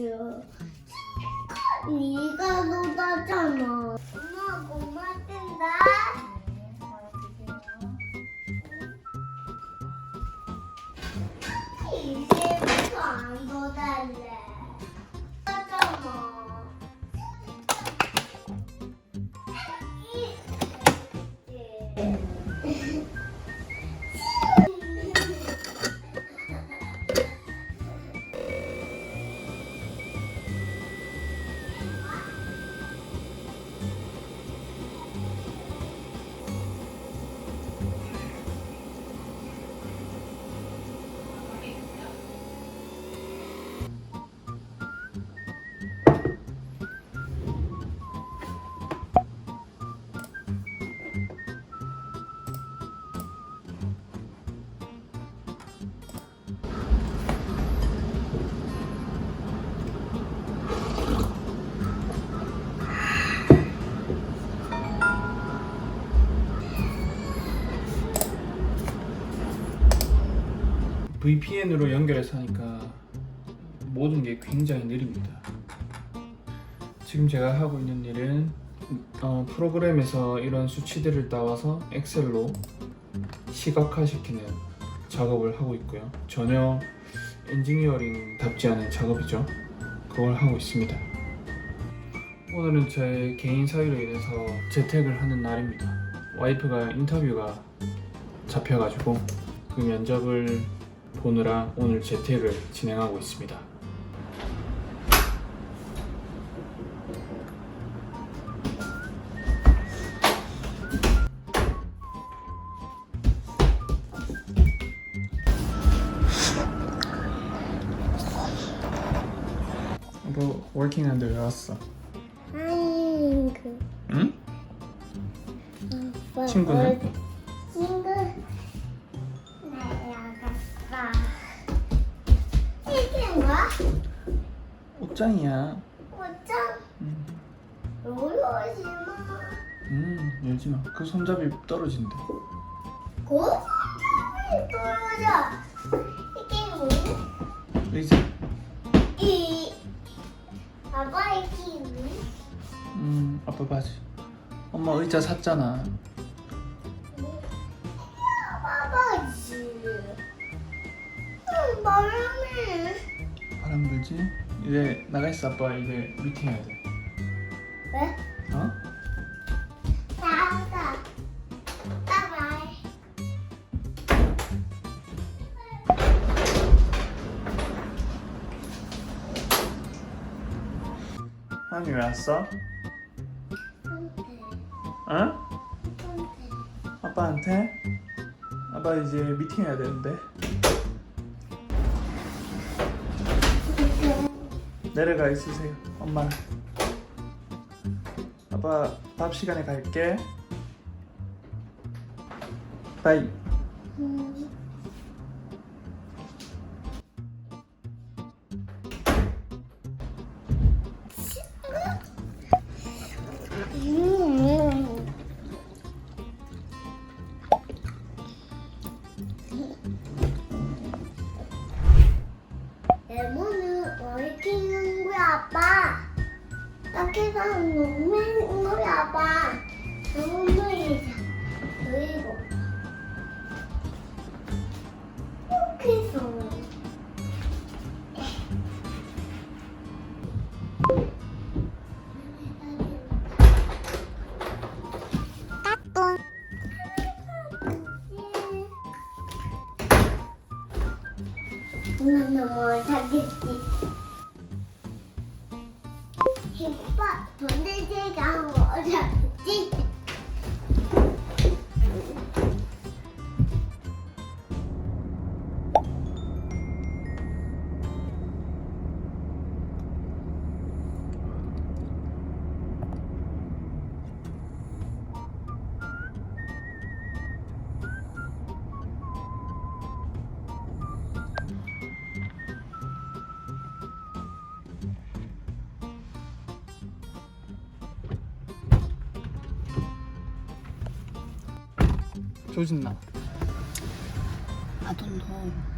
네가 노다잖아. 엄마 고맙단다. 이제부터 안 노달래. VPN으로 연결해서 하니까 모든 게 굉장히 느립니다. 지금 제가 하고 있는 일은 어, 프로그램에서 이런 수치들을 따와서 엑셀로 시각화시키는 작업을 하고 있고요. 전혀 엔지니어링답지 않은 작업이죠. 그걸 하고 있습니다. 오늘은 제 개인 사유로 인해서 재택을 하는 날입니다. 와이프가 인터뷰가 잡혀가지고 그 면접을 보느라 오늘 재택을 진행하고 있습니다. 뭐 워킹한데 왜 왔어? 아니 그 응? 오빠 친구는? 옷장이야. 옷장 음, 놀러오지 마. 음 열지 마. 그 손잡이 떨어진대. 고소리 떨어져. 이게 뭐야? 의자. 이 아빠 이게 뭐야? 음 아빠 바지. 엄마 의자 샀잖아. 아빠지. 응, 바람이. 바람 불지? 이제 나가 있어 아빠 이제 미팅 해야 돼. 왜? 어? 바이바이. 한이 왜 왔어? 어? 아빠한테? 아빠 이제 미팅 해야 되는데. 내려가 있으세요. 엄마는. 아빠 밥 시간에 갈게. 바이. 아빠? 딱히서 먹는 거야 아빠. 레몬이자 그리고 이렇게서 나는 뭘 사겠지? 오빠 돈들제가 뭘사 don't know.